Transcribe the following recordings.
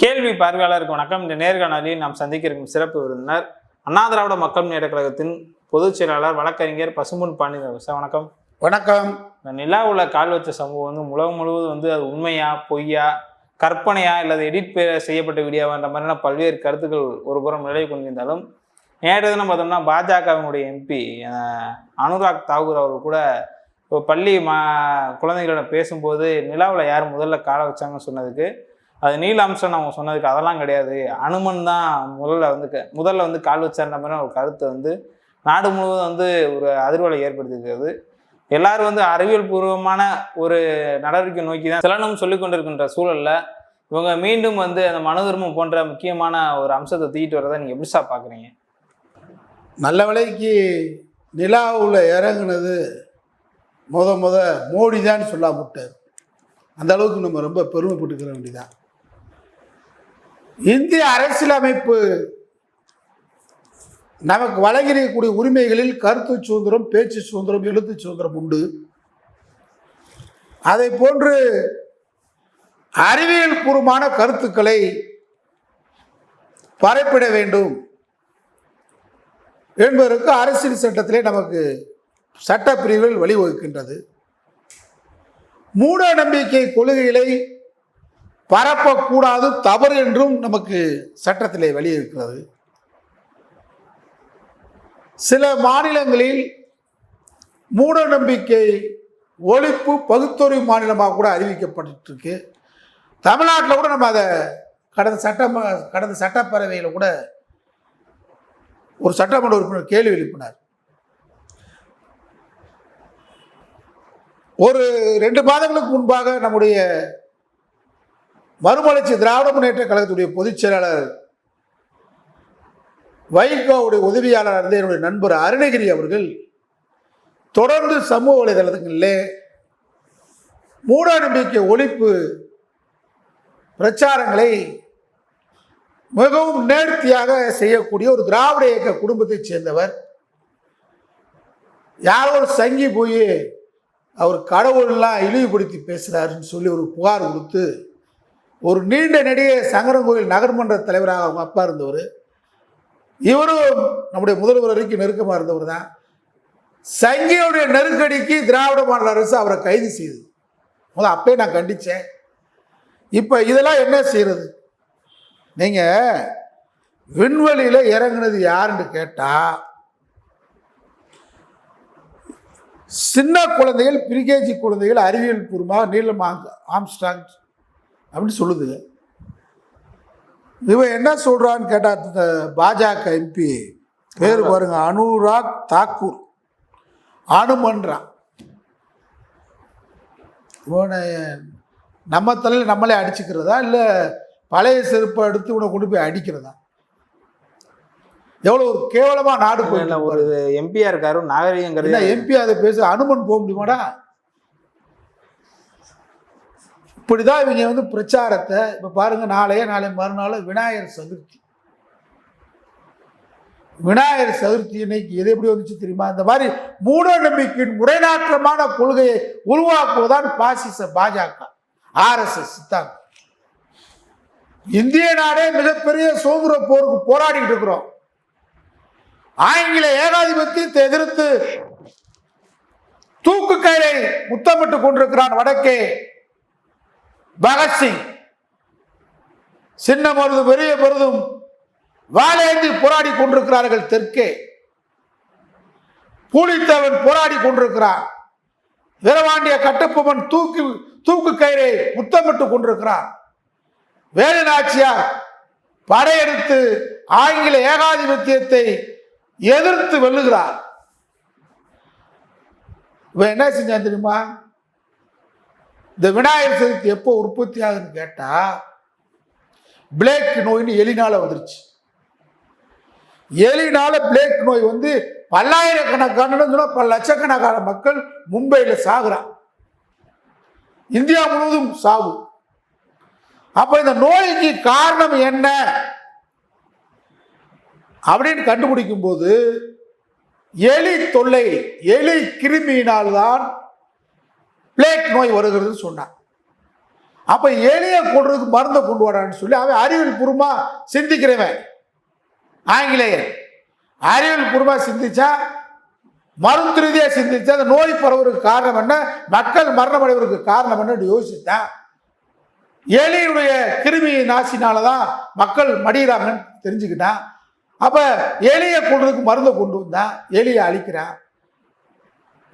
கேள்வி பார்வையாளருக்கு வணக்கம். இந்த நேர்காணலில் நாம் சந்திக்க இருக்கும் சிறப்பு விருந்தினர் அண்ணா திராவிட மக்கள் முன்னேற்ற கழகத்தின் பொதுச் செயலாளர் வழக்கறிஞர் பசும்பொன் பாண்டியன் சார். வணக்கம். வணக்கம். இந்த நிலாவுல கால் வச்ச சம்பவம் வந்து உலகம் முழுவதும் வந்து அது உண்மையா பொய்யா கற்பனையா இல்லது எடிட் செய்யப்பட்ட வீடியோவான்ற மாதிரியான பல்வேறு கருத்துக்கள் ஒரு புறம் நிலை கொண்டிருந்தாலும் நேற்று தினம் பார்த்தோம்னா பாஜகவினுடைய எம்பி அனுராக் தாகூர் அவர் கூட இப்போ பள்ளி மா குழந்தைகளிடம் பேசும்போது நிலாவில் யார் முதல்ல காலை வச்சாங்கன்னு சொன்னதுக்கு அது நீல அம்சம் அவங்க சொன்னதுக்கு அதெல்லாம் கிடையாது. அனுமன் தான் முதல்ல வந்து முதல்ல வந்து கால் வச்சார்ன்ற மாதிரி ஒரு கருத்து வந்து நாடு முழுவதும் வந்து ஒரு அதிர்வலை ஏற்படுத்தியிருக்கிறது. எல்லாரும் வந்து அறிவியல் பூர்வமான ஒரு நடவடிக்கை நோக்கி தான் சிலனும் சொல்லிக் கொண்டிருக்கின்ற சூழலில் இவங்க மீண்டும் வந்து அந்த மனு தர்மம் போன்ற முக்கியமான ஒரு அம்சத்தை தூக்கிட்டு வரதை நீங்கள் எப்படி சார் பாக்குறீங்க? நல்ல விலைக்கு நிலாவில் இறங்குனது முத முத மோடி தான் சொல்லாமட்டார் அந்த அளவுக்கு நம்ம ரொம்ப பெருமைப்பட்டுக்கிற வேண்டியதான் இந்திய அரசியலமைப்பு நமக்கு வழங்கியிருக்கக்கூடிய உரிமைகளில் கருத்து சுதந்திரம் பேச்சு சுதந்திரம் எழுத்து சுதந்திரம் உண்டு. அதை போன்று அறிவியல் பூர்வமான கருத்துக்களை பரப்பிட வேண்டும் என்பதற்கு அரசியல் சட்டத்திலே நமக்கு சட்டப்பிரிவுகள் வழிவகுக்கின்றது. மூட நம்பிக்கை கொள்கைகளை பரப்பக்கூடாது தவறு என்றும் நமக்கு சட்டத்திலே வெளியிருக்கிறது. சில மாநிலங்களில் மூட நம்பிக்கை ஒழிப்பு பகுத்தறிவு மாநிலமாக கூட அறிவிக்கப்பட்டுருக்கு. தமிழ்நாட்டில் கூட நம்ம அதை கடந்த சட்ட கடந்த சட்டப்பேரவையில் கூட ஒரு சட்டமன்ற உறுப்பினர் கேள்வி எழுப்பினார். ஒரு ரெண்டு மாதங்களுக்கு முன்பாக நம்முடைய மறுமலர்ச்சி திராவிட முன்னேற்ற கழகத்துடைய பொதுச் செயலாளர் வைகோவுடைய உதவியாளர் இருந்த என்னுடைய நண்பர் அருணகிரி அவர்கள் தொடர்ந்து சமூக வலைதளங்களிலே மூடநம்பிக்கை ஒழிப்பு பிரச்சாரங்களை மிகவும் நேர்த்தியாக செய்யக்கூடிய ஒரு திராவிட இயக்க குடும்பத்தைச் சேர்ந்தவர். யாரோ ஒரு சங்கி போய் அவர் கடவுள்லாம் இழிவுபடுத்தி பேசுகிறாருன்னு சொல்லி ஒரு புகார் கொடுத்து ஒரு நீண்ட நெடிய சங்கரங்கோயில் நகர்மன்ற தலைவராக அவங்க அப்பா இருந்தவர். இவரும் நம்முடைய முதல்வர் வரைக்கும் நெருக்கமாக இருந்தவர் தான். சங்கியுடைய நெருக்கடிக்கு திராவிட மாநில அரசு அவரை கைது செய்தது. முதல் அப்பயே நான் கண்டித்தேன் இப்போ இதெல்லாம் என்ன செய்கிறது நீங்கள் விண்வெளியில் இறங்குனது யாருன்னு கேட்டால் சின்ன குழந்தைகள் பிரிகேஜி குழந்தைகள் அறிவியல் பூர்வமாக நீலம் ஆம்ஸ்டாங் அப்படின்னு சொல்லுதுங்க இவன் என்ன சொல்கிறான்னு கேட்டால் பாஜக எம்பி பேர் பாருங்க அனுராக் தாக்கூர். அனுமன்றான் இவனை நம்ம தலையில் நம்மளே அடிச்சுக்கிறதா இல்லை பழைய செருப்பை எடுத்து இவனை கொண்டு போய் அடிக்கிறதா? எவ்வளோ ஒரு கேவலமாக நாடு போயிட்டு ஒரு எம்பியா இருக்காரு கருதி எம்பி அதை பேச அனுமன் போக முடியுமாடா? இப்படி தான் இவங்க வந்து பிரச்சாரத்தை இப்போ பாருங்க நாளையே நாளை மறுநாள் விநாயகர் சதுர்த்தி. விநாயகர் சதுர்த்தி இன்னைக்கு எது எப்படி வந்துச்சு தெரியுமா? இந்த மாதிரி மூட நம்பிக்கையின் முறைநாற்றமான கொள்கையை உருவாக்குவதுதான் பாசிச பாஜக ஆர்எஸ்எஸ் சித்தாந்தம். இந்திய நாடே மிகப்பெரிய சுதந்திர போருக்கு போராடிட்டு இருக்கிறோம். ஆங்கில ஏகாதிபத்தியத்தை எதிர்த்து தூக்கு கயிறை முத்தமிட்டு கொண்டிருக்கிறான் வடக்கே. பகத்சிங் சின்ன மருதும் பெரிய மருதும் வாழேந்தி போராடி கொண்டிருக்கிறார்கள் தெற்கே. பூலித்தவன் போராடி கொண்டிருக்கிறான். வீரவாண்டிய கட்டப்பொம்மன் தூக்கி தூக்கு கயிறை முத்தமிட்டு கொண்டிருக்கிறான். வேலு நாச்சியார் படையெடுத்து ஆங்கில ஏகாதிபத்தியத்தை எதிர்த்து வெல்லுகிறார். இவன் என்ன செஞ்சான் தெரியுமா? இந்த விநாயகர் சதுர்த்தி எப்போ உற்பத்தி ஆகுதுன்னு கேட்டா பிளேக் நோயின்னு எலினால வந்துருச்சு. எலினால பிளேக் நோய் வந்து பல்லாயிரக்கணக்கான சொன்னா பல லட்சக்கணக்கான மக்கள் மும்பையில் சாகுறான் இந்தியா முழுவதும் சாவு. அப்ப இந்த நோய்க்கு காரணம் என்ன? அப்படின்னு கண்டுபிடிக்கும் போது எலி தொல்லை எலி கிருமியினால்தான் பிளேக் நோய் வருகிறதுன்னு சொன்னான். அப்போ எளிய கொள்றதுக்கு மருந்தை கொண்டு வரான்னு சொல்லி அவன் அறிவியல் பூர்வமாக சிந்திக்கிறவன். ஆங்கிலேயர் அறிவியல் பூர்வமாக சிந்திச்சா மருந்து ரீதியாக சிந்திச்சா அந்த நோய் பரவுறதுக்கு காரணம் என்ன? மக்கள் மரணம் அடைவதற்கு காரணம் என்ன யோசித்தான் எலியுடைய கிருமி நாசினால தான் மக்கள் மடிகிறாங்கன்னு தெரிஞ்சுக்கிட்டான். அப்போ எலியை கொள்றதுக்கு மருந்தை கொண்டு வந்தான் எலியை அழிக்கிறான்.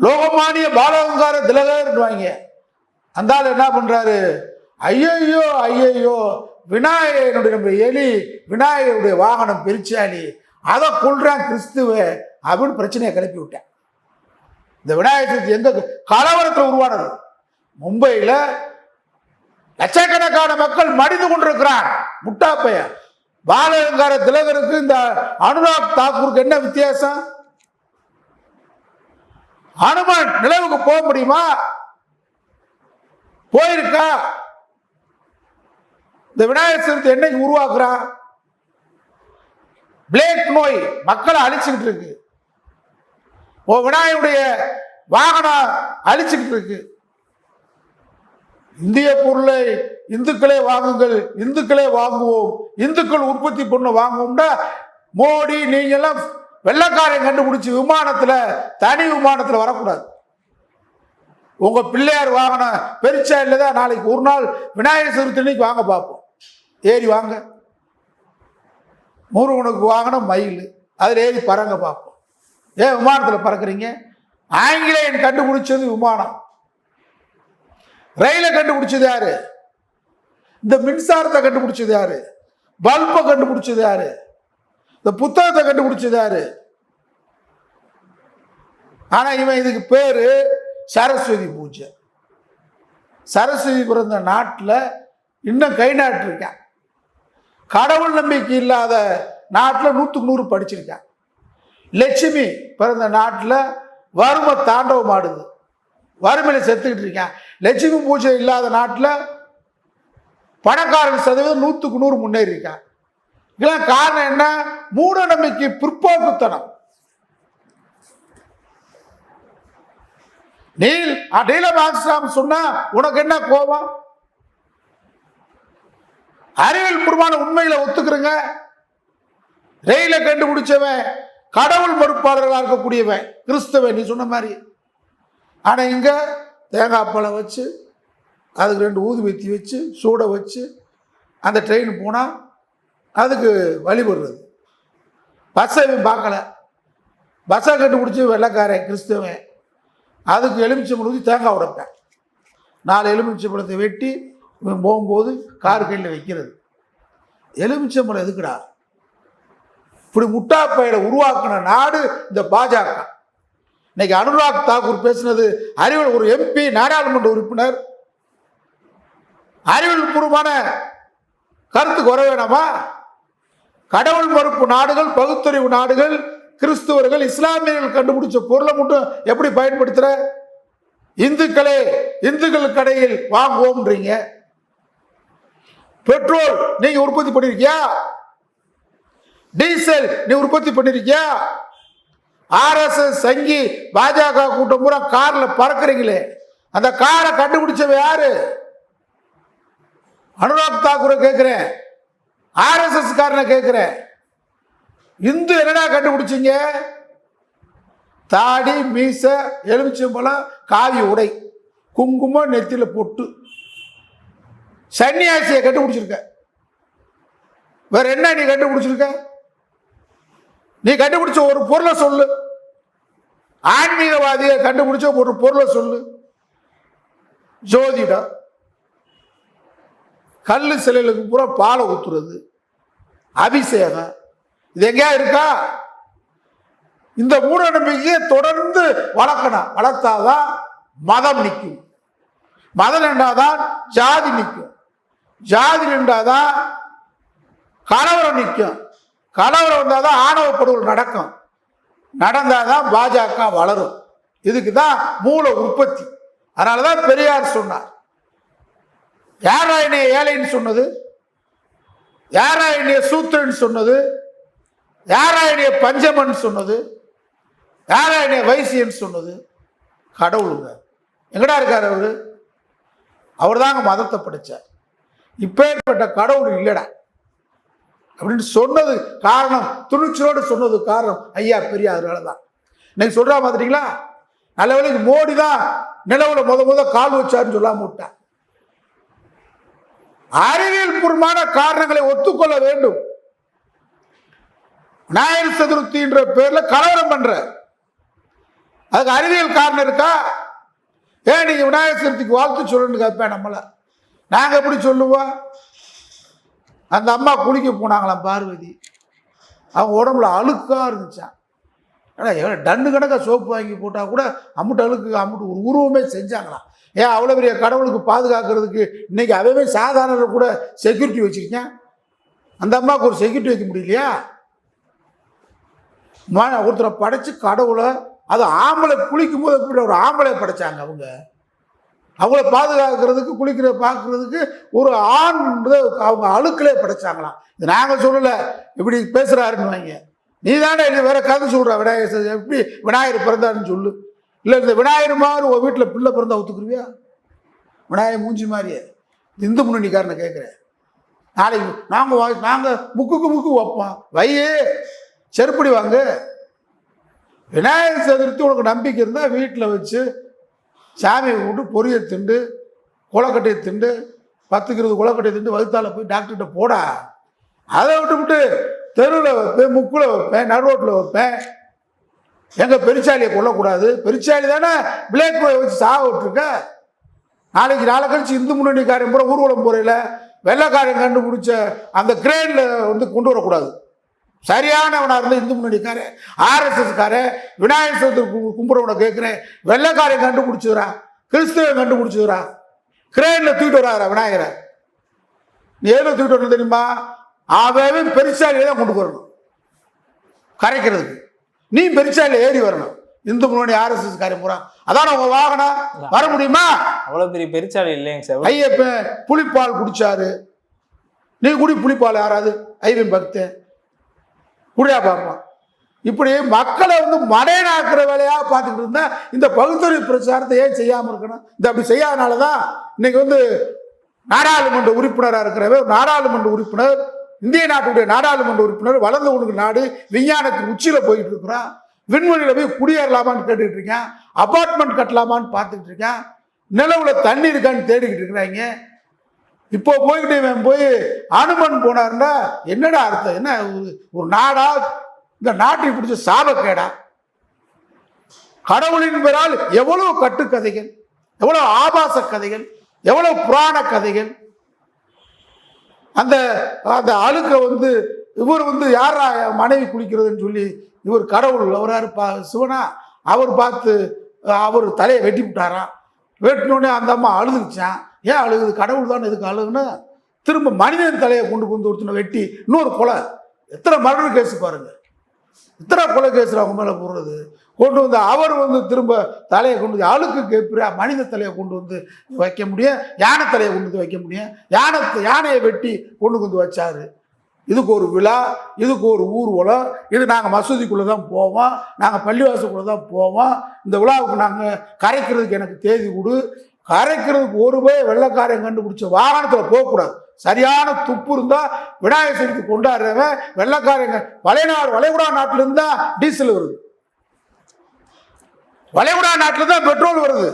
லோகமானிய பாலகங்கார திலகர்வாங்க அந்த ஆள் என்ன பண்ணுறாரு ஐயையோ ஐயையோ விநாயகனுடைய நம்ம எலி விநாயகருடைய வாகனம் பிரிச்சாலி அதை கொள்றான் கிறிஸ்துவ அப்படின்னு பிரச்சனையை கிளப்பி விட்டேன். இந்த விநாயகர் சதுர்த்தி எந்த கலவரத்தில் உருவானது? மும்பையில் லட்சக்கணக்கான மக்கள் மடிந்து கொண்டிருக்கிறான் முட்டாப்பைய பாலகங்கார திலகருக்கு இந்த அனுராக் தாக்கூருக்கு என்ன வித்தியாசம்? அனுமன் நிலவுக்கு போக முடியுமா? போயிருக்கா? இந்த விநாயகர் சதுர்த்தி என்னைக்கு உருவாக்குறான்? பிளேக் நோய் மக்களை அழிச்சுக்கிட்டு இருக்கு. ஓ விநாயகனுடைய வாகனம் அழிச்சுக்கிட்டு இருக்கு. இந்திய பொருளை இந்துக்களே வாங்குங்கள் இந்துக்களே வாங்குவோம் இந்துக்கள் உற்பத்தி பொண்ணு வாங்குவோம்னா மோடி நீங்க எல்லாம் வெள்ளக்காரன் கண்டுபிடிச்சி விமானத்தில் தனி விமானத்தில் வரக்கூடாது. உங்கள் பிள்ளையார் வாகனம் பெருச்சா இல்லதான் நாளைக்கு ஒரு நாள் விநாயகர் சதுர்த்தினைக்கு வாங்க பார்ப்போம். ஏறி வாங்க. முருகனுக்கு வாகனம் மயில். அதில் ஏறி பறங்க பார்ப்போம். ஏன் விமானத்தில் பறக்குறீங்க? ஆங்கிலேயன் கண்டுபிடிச்சது விமானம். ரயிலை கண்டுபிடிச்சது யாரு? இந்த மின்சாரத்தை கண்டுபிடிச்சது யாரு? பல்பை கண்டுபிடிச்சது யாரு? இந்த புத்தகத்தை கண்டுபிடிச்சது யாரு? ஆனா இவன் இதுக்கு பேரு சரஸ்வதி பூஜை. சரஸ்வதி பிறந்த நாட்டில் இன்னும் கை நாட்டிருக்கேன் கடவுள் நம்பிக்கை இல்லாத நாட்டில் நூற்றுக்கு நூறு படிச்சிருக்கான் லட்சுமி பிறந்த நாட்டில் வறுமை தாண்டவம் ஆடுது. வறுமையில் செத்துக்கிட்டு இருக்கான் லட்சுமி பூஜை இல்லாத நாட்டில் பணக்காரன் சதவீதம் நூற்றுக்கு நூறு முன்னேறி இருக்கான் இதெல்லாம் காரணம் என்ன? மூட நம்பிக்கை பிற்போக்குத்தனம். நீல் நீலம் ஆம்ஸ்ட்ராங் சொன்னா உனக்கு என்ன கோபம்? அறிவியல் பூர்வமான உண்மையில ஒத்துக்கிறங்க. ரயிலை கண்டுபிடிச்சவன் கடவுள் மறுப்பாளர்களாக இருக்கக்கூடியவன் கிறிஸ்தவன் நீ சொன்ன மாதிரி. ஆனா இங்க தேங்காய் பழம் வச்சு அதுக்கு ரெண்டு ஊதுபத்தி வச்சு சூட வச்சு அந்த ட்ரெயின் போனால் அதுக்கு வழிபடுறது பஸ்ஸை இவன் பார்க்கல. பஸ்ஸை கண்டுபிடிச்சி வெள்ளைக்காரன் கிறிஸ்தவன். அதுக்கு எலுமிச்சம்பழம் ஊற்றி தேங்காய் உடைப்பேன். நாலு எலுமிச்சை பழத்தை வெட்டி இவன் போகும்போது கார் கையில் வைக்கிறது. எலுமிச்சம்பழம் எதுக்குடா? இப்படி முட்டாப்பையில உருவாக்கின நாடு இந்த பாஜக. இன்னைக்கு அனுராக் தாக்கூர் பேசினது அறிவியல் ஒரு எம்பி நாடாளுமன்ற உறுப்பினர். அறிவியல் பூர்வமான கருத்துக்கு வர வேணாமா? கடவுள் மறுப்பு நாடுகள் பகுத்தறிவு நாடுகள் கிறிஸ்துவர்கள் இஸ்லாமியர்கள் கண்டுபிடிச்ச பொருளை மட்டும் எப்படி பயன்படுத்துற? இந்துக்களே இந்துக்கள் கடையில் வாங்குவோம்ன்றீங்க. பெட்ரோல் நீங்க உற்பத்தி பண்ணிருக்கியா? டீசல் நீ உற்பத்தி பண்ணிருக்கியா? ஆர்எஸ்எஸ் சங்கி பாஜக கூட்டம் பூரா கார்ல பறக்குறீங்களே. அந்த காரை கண்டுபிடிச்சவ யாரு? அனுராக் தாக்கூரை கேட்கிறேன் ஆர்எஸ்எஸ் காரனை கேட்குறேன் இந்து என்னடா கண்டுபிடிச்சீங்க? தாடி மீச எலுமிச்சம்பழம் காவி உடை குங்குமம் நெத்தியில் பொட்டு. சன்னியாசியை கண்டுபிடிச்சிருக்க. வேற என்ன நீ கண்டுபிடிச்சிருக்க? நீ கண்டுபிடிச்ச ஒரு பொருளை சொல்லு. ஆன்மீகவாதியை கண்டுபிடிச்ச ஒரு பொருளை சொல்லு. ஜோதிடம். கல் சிலைகளுக்கு பூரா பாலை ஊற்றுறது அபிஷேகம். இது எங்கேயா இருக்கா? இந்த மூட நம்பிக்கையை தொடர்ந்து வளர்க்கணும். வளர்த்தாதான் மதம் நிற்கும். மதம் நின்றாதான் ஜாதி நிற்கும். ஜாதி நின்றாதான் கலவரம் நிற்கும். கலவரம் வந்தாதான் ஆணவ படுகொலை நடக்கும். நடந்தாதான் பாஜக வளரும். இதுக்கு தான் மூல உற்பத்தி. அதனால தான் பெரியார் சொன்னார். யாரா என்னைய ஏழைன்னு சொன்னது? யாரா என்னைய சூத்திரன் சொன்னது? யாரா என்னைய பஞ்சமன் சொன்னது? யாரா என்னைய வைசியன் சொன்னது? கடவுளுங்க. எங்கடா இருக்கார் அவரு? அவர் தாங்க மதத்தை படித்தார் இப்பேற்பட்ட கடவுள் இல்லைடா. அப்படின்னு சொன்னது காரணம் துணிச்சலோடு சொன்னது காரணம் ஐயா பெரியாருனால தான் இன்னைக்கு சொல்கிறா பார்த்துட்டீங்களா? நல்ல வேலைக்கு மோடி தான் நிலவில் முத முத கால் வச்சாருன்னு சொல்லாம விட்டான் அறிவியல் பூர்வமான காரணங்களை ஒத்துக்கொள்ள வேண்டும். விநாயகர் சதுர்த்தின்ற பேர்ல கலவரம் பண்ற. அதுக்கு அறிவியல் காரணம் இருக்கா? ஏன் நீங்க விநாயகர் சதுர்த்திக்கு வாழ்த்து சொல்லணும்னு கேட்பேன் நம்மள. நாங்க எப்படி சொல்லுவோம் அந்த அம்மா குளிக்க போனாங்களாம் பார்வதி. அவங்க உடம்புல அழுக்கா இருந்துச்சான் ஆனால் எவ்வளோ டன்னு கணக்காக சோப்பு வாங்கி போட்டால் கூட அம்முட்டு அழுக்கு அம்முட்டு ஒரு உருவமே செஞ்சாங்களாம். ஏன் அவ்வளோ பெரிய கடவுளுக்கு பாதுகாக்கிறதுக்கு இன்றைக்கி அவவே சாதாரண கூட செக்யூரிட்டி வச்சுருக்கேன் அந்த அம்மாவுக்கு ஒரு செக்யூரிட்டி வைக்க முடியலையா? மா ஒருத்தரை படைச்சு கடவுளை அது ஆம்பளை குளிக்கும் போது எப்படி ஒரு ஆம்பளை படைச்சாங்க அவங்க. அவங்கள பாதுகாக்கிறதுக்கு குளிக்கிற பார்க்கறதுக்கு ஒரு ஆண் அவங்க அழுக்களே படைச்சாங்களாம். இது நாங்கள் சொல்லலை. இப்படி பேசுகிறாருன்னு வைங்க. நீ தானே இது வேற கதை சொல்கிற விநாயகர் எப்படி விநாயகர் பிறந்தாருன்னு சொல்லு. இல்லை இந்த விநாயகர் மாதிரி உன் வீட்டில் பிள்ளை பிறந்தா ஒத்துக்குருவியா? விநாயகர் மூஞ்சி மாதிரியே. இந்து முன்னணிக்காரனை கேட்குறேன் நாளைக்கு நாங்கள் நாங்கள் முக்குக்கு முக்கு வைப்போம். வையே செருப்படி வாங்க. விநாயகர் சதுர்த்தி உனக்கு நம்பிக்கை இருந்தால் வீட்டில் வச்சு சாமியை விட்டு பொரியை திண்டு குளக்கட்டையை திண்டு பத்துக்கு இருபது குளக்கட்டையை திண்டு வகுத்தால போய் டாக்டர்கிட்ட போடா. அதை விட்டு விட்டு தெருவில் வைப்பேன் முக்கில் வைப்பேன் நடுரோட்டில் வைப்பேன். எங்கள் பெருச்சாலியை கொல்லக்கூடாது? பெருச்சாலி தானே பிளேக் போய் வச்சு சாகிட்டுருக்க நாளைக்கு நாளை கழிச்சு இந்து முன்னணிக்காரன் பூரா ஊர்வலம் போறையில் வெள்ளைக்காரன் கண்டுபிடிச்ச அந்த கிரேனில் வந்து கொண்டு வரக்கூடாது. சரியானவனாக இருந்த இந்து முன்னணிக்காரன் ஆர்எஸ்எஸ்காரன் விநாயகர் சதுர்த்தி கு- கேட்குறேன் வெள்ளைக்காரன் கண்டுபிடிச்சதுரா கிறிஸ்துவன் கண்டுபிடிச்சதுரா கிரேனில் தூக்கிட்டு வராரா விநாயகரை. நீ எதில் தூக்கிட்டு வரணும் தெரியுமா? அவன் பெருசாலியை தான் கொண்டு வரணும். கரைக்கிறதுக்கு. நீ பெருசாலியில் ஏறி வரணும். இந்து முன்னணி ஆர்எஸ்எஸ் காரியம் பூரா அதான் உங்க வாகனம்? வர முடியுமா? அவ்வளவு பெரிய பெருச்சாளி இல்லைங்க சார். ஐயப்பன் புளிப்பால் குடிச்சாரு. நீ குடி புளிப்பால் யாராவது ஐவன் பக்தன் குடியா பார்ப்பான். இப்படி மக்களை வந்து மடையனாக்குற வேலையா பார்த்துக்கிட்டு இருந்தா இந்த பகுத்தறிவு பிரச்சாரத்தை ஏன் செய்யாம இருக்கணும்? இந்த அப்படி செய்யாதனால தான் இன்னைக்கு வந்து நாடாளுமன்ற உறுப்பினராக இருக்கிறவர் நாடாளுமன்ற உறுப்பினர் இந்திய நாட்டுடைய நாடாளுமன்ற உறுப்பினர் வளர்ந்து கொண்டு நாடு விஞ்ஞானத்தின் உச்சியில் போயிட்டு இருக்கிறான் விண்வெளியில் போய் குடியேறலாமான்னு கேட்டுக்கிட்டு இருக்கேன் அபார்ட்மெண்ட் கட்டலாமான்னு பார்த்துக்கிட்டு இருக்கேன் நிலவுல தண்ணி இருக்கான்னு தேடிக்கிட்டு இருக்கிறாங்க. இப்போ போய்கிட்டு இவன் போய் அனுமன் போனார்னா என்னடா அர்த்தம்? என்ன ஒரு ஒரு நாடா? இந்த நாட்டை பிடிச்ச சாபக்கேடா. கடவுளின் பெறால் எவ்வளவு கட்டுக்கதைகள் எவ்வளவு ஆபாச கதைகள் எவ்வளவு புராண கதைகள் அந்த அந்த அழுக்க வந்து இவர் வந்து யாரா மனைவி குளிக்கிறதுன்னு சொல்லி இவர் கடவுள் அவராரு பா சிவனா அவர் பார்த்து அவர் தலையை வெட்டி விட்டாராம். வெட்டினோடனே அந்த அம்மா அழுதுச்சான் ஏன் அழுகுது? கடவுள் தானே எதுக்கு அழுகுன்னு? திரும்ப மனிதன் தலையை கொண்டு வந்து ஒருத்தனை வெட்டி இன்னொரு கொலை. எத்தனை மரண கேஸ் பாருங்க. இத்தனை கொலை கேஸில் அவங்க மேலே போடுறது? கொண்டு வந்து அவர் வந்து திரும்ப தலையை கொண்டு வந்து அழுக்கு கேப்பிரியா மனித தலையை கொண்டு வந்து வைக்க முடியும் யானை தலையை கொண்டு வந்து வைக்க முடியும். யானை யானையை வெட்டி கொண்டு வந்து வச்சாரு. இதுக்கு ஒரு விழா இதுக்கு ஒரு ஊர்வலம். இது நாங்கள் மசூதிக்குள்ளே தான் போவோம். நாங்கள் பள்ளிவாசலுக்குள்ளே தான் போவோம். இந்த விழாவுக்கு நாங்கள் கரைக்கிறதுக்கு எனக்கு தேதி கொடு. கரைக்கிறதுக்கு ஒரு போய் வெள்ளக்காரன் கண்டுபிடிச்ச வாகனத்தில் போகக்கூடாது. சரியான துப்பு இருந்தால் விநாயகர் சதுர்த்தி கொண்டாடுறவன் வெள்ளக்காரங்க வளைநாடு வளைகுடா நாட்டில் டீசல் வருது. வளைகுடா நாட்டில் தான் பெட்ரோல் வருது.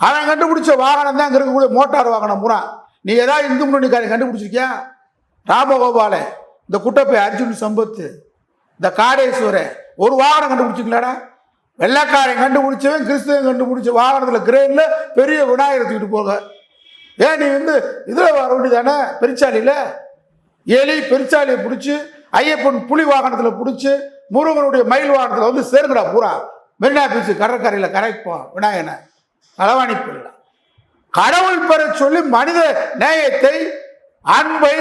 அவன் கண்டுபிடிச்ச வாகனம் தான் இங்கே இருக்கக்கூடிய மோட்டார் வாகனம் பூரா. நீ ஏதாவது இந்து முன்னணிக்காரன் கண்டுபிடிச்சிருக்கியா? ராமகோபால இந்த குட்டப்பை அர்ஜுன் சம்பத்து இந்த காடேஸ்வரன் ஒரு வாகனம் கண்டுபிடிச்சிக்கலாடா வெள்ளக்காரன் கண்டுபிடிச்சவன் கிறிஸ்தவன் கண்டுபிடிச்ச வாகனத்தில் கிரேனில் பெரிய விநாயகர் தூக்கிட்டு போக. ஏன் நீ வந்து இதில் வர வேண்டியதானே? பெருச்சாலியில்? எலி பெருச்சாலியை பிடிச்சி ஐயப்பன் புலி வாகனத்தில் பிடிச்சி முருகனுடைய மயில் வாகனத்தில் வந்து சேருங்கடா பூரா. மெரினா பீச்சு கடற்கரையில் கரைப்போம். விநாயகனை களவாணி போயிடலாம் கடவுள் பெற சொல்லி மனித நேயத்தை அன்பை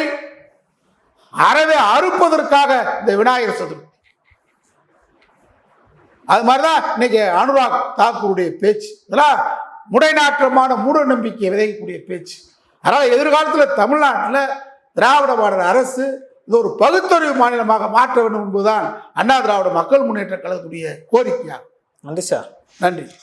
அறவே அறுப்பதற்காக இந்த விநாயகர் சதுர்த்தி. அது மாதிரிதான் இன்னைக்கு அனுராக் தாக்கூருடைய பேச்சு. இதெல்லாம் முடைநாற்றமான மூட நம்பிக்கையை விதைக்கக்கூடிய பேச்சு. அதனால் எதிர்காலத்தில் தமிழ்நாட்டில் திராவிட மாடல் அரசு இது ஒரு பகுத்தறிவு மாநிலமாக மாற்ற வேண்டும் என்பதுதான் அண்ணா திராவிட மக்கள் முன்னேற்ற கழகத்துடைய கோரிக்கையாகும். நன்றி சார். நன்றி.